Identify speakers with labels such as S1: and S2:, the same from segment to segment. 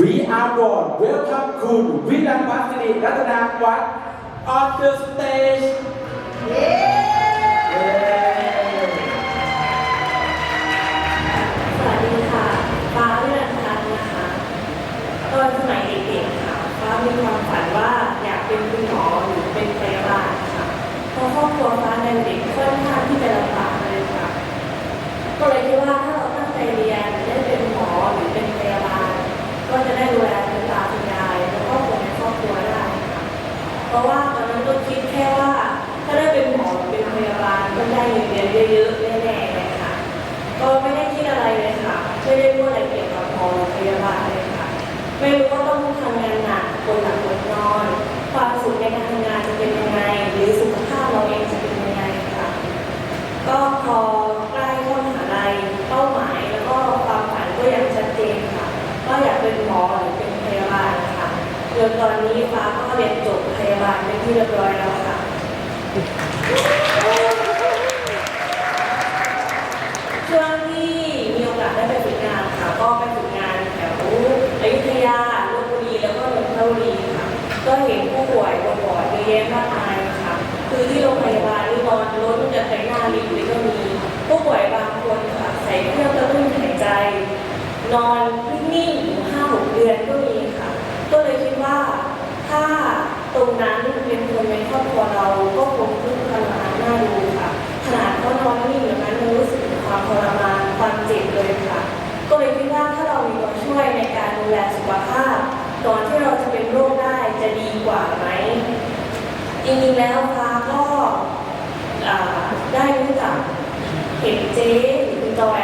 S1: We are born welcome คุณวิรันวัฒนิรัตนาวัฒน์ on the stage เย้
S2: สวัสดีค่ะฟ้าวิรันทันนะคะ ตอนสมัยเด็กๆค่ะฟ้ามีความฝันว่าอยากเป็นคุณหมอหรือเป็นพยาบาลค่ะเพราะครอบครัวฟ้าในเด็ก ไม่รู้ว่าต้องทำงานหนักคนหลับคนนอน ความสุขในการทำงานจะเป็นยังไง หรือสุขภาพเราเองจะเป็นยังไงค่ะ ก็พอใกล้เข้ามหาลัยเป้าหมายแล้วก็ความฝันก็ยังชัดเจนค่ะว่าอยากเป็นหมอหรือเป็นพยาบาลค่ะจนตอนนี้ฟ้าก็เรียนจบพยาบาลเป็นที่เรียบร้อยแล้วค่ะ ช่วงที่มีโอกาสได้ไปฝึกงานค่ะ ก็ไปฝึกงานแถวอยุธยาลบบุรีแล้วก็นนทบุรีค่ะ ก็เห็นผู้ป่วยบนวอร์ดเยอะแยะมากมายค่ะ คือที่โรงพยาบาลนี่นอนล้นจะไปหน้าลิฟต์เลยก็มี ผู้ป่วยบางคนค่ะใส่เครื่องกระตุ้นหายใจ นอนนิ่งๆอยู่ห้าหกเดือนก็มีค่ะ ก็เลยคิดว่าถ้าตรงนั้นเป็นคนในครอบครัวเราก็คงทุกข์ทรมานน่าดูค่ะ ขนาดเขานอนนิ่งอย่างนั้นยังรู้สึกถึงความทรมานความเจ็บเลยค่ะ ก็เลยคิดว่าถ้าเรามีตัวช่วยในการดูแลสุขภาพก่อนที่เราจะเป็นโรคได้จะดีกว่าไหมจริงๆแล้วฟ้าก็ได้รู้จักเห็นเจ๊หรือจอย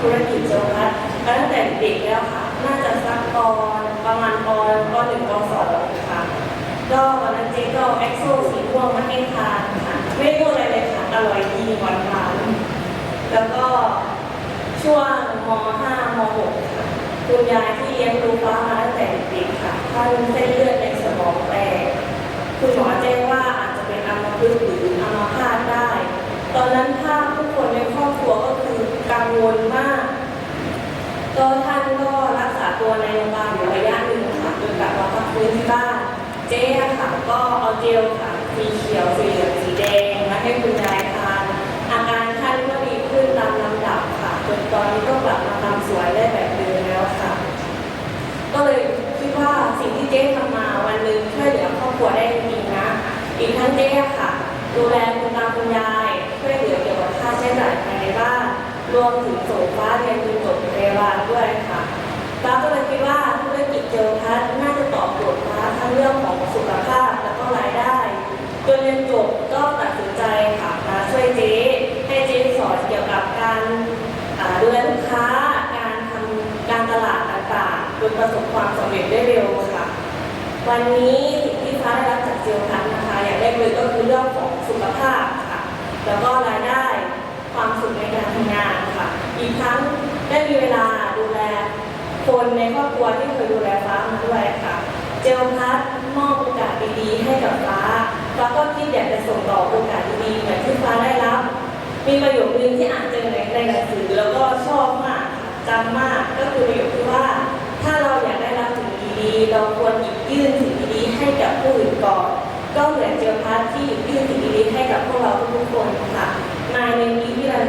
S2: ธุรกิจโจคัสมาตั้งแต่เด็กแล้วค่ะ น่าจะสักปอนประมาณปอนปหนึ่งปสองค่ะ ก็วันนั้นเจ๊ก็เอาแอคโซสีม่วงมาให้ทานค่ะ ไม่รู้อะไรเลยค่ะ อร่อยดีหวานหวานแล้วก็ช่วงม .5 ม .6 ค่ะคุณยายที่เลี้ยงดูฟ้ามาตั้งแต่เด็กค่ะท่านเส้นเลือดในสมองแตกคุณหมอแจ้งว่าอาจจะเป็นอัมพฤกษ์หรืออัมพาตได้ ตอนนั้นภาพทุกคนในครอบครัวก็คือ งวลมากก็ท่านก็รักษาตัวในโรงพยาบาลอยู่ระยะหนึ่งค่ะจนกลับมาพักฟื้นที่บ้าน เจ๊ค่ะก็เอาเจลค่ะสีเขียวสีเหลืองสีแดงมาให้คุณยายทานอาการท่านก็ดีขึ้นตามลำดับค่ะจนตอนนี้ก็กลับมาทำสวยได้แบบเดิมแล้วค่ะ ก็เลยคิดว่าสิ่งที่เจ๊ทำมาวันหนึ่งช่วยเหลือครอบครัวได้จริงนะ อีกทั้งเจ๊ค่ะ ดูแลคุณตาคุณยาย วมถึงส่งฟ้าเรียนจนจบพยาบาด้วยค่ะฟ้าก็เลยคิดว่าธุรกิจเจลพัทน่าจะตอบโจทย์ฟ้าทั้งเรื่องของสุขภาพและก็รายได้จนเรียนจบก็ตัดสินใจค่ะมาช่วยเจ๊ให้เจ๊สอนเกี่ยวกับการดูแลลูกค้าการทำการตลาดต่างๆจนประสบความสำเร็จได้เร็วค่ะ วันนี้สิ่งที่ฟ้าได้รับจากเจลพัทนะคะอย่างแรกเลยก็คือเรื่องของสุขภาพค่ะ แล้วก็รายได้ความสุขในการทำงานค่ะ อีกทั้งได้มีเวลาดูแล คนในครอบครัวที่เคยดูแลฟ้ามาด้วยค่ะ เจลพัทมอบโอกาสดีๆให้กับฟ้า ฟ้าก็คิดอยากจะส่งต่อโอกาสดีๆเหมือนที่ฟ้าได้รับ มีประโยคนึงที่อ่านเจอในในหนังสือแล้วก็ชอบมากจำมากก็คือประโยคที่ว่า ถ้าเราอยากได้รับสิ่งดีๆ เราควรหยิบยื่นสิ่งดีๆให้กับผู้อื่นก่อนก็เหมือนเจลพัทที่หยิบยื่นสิ่งดีๆให้กับพวกเราทุกๆคนค่ะนายในนี้ที่รัน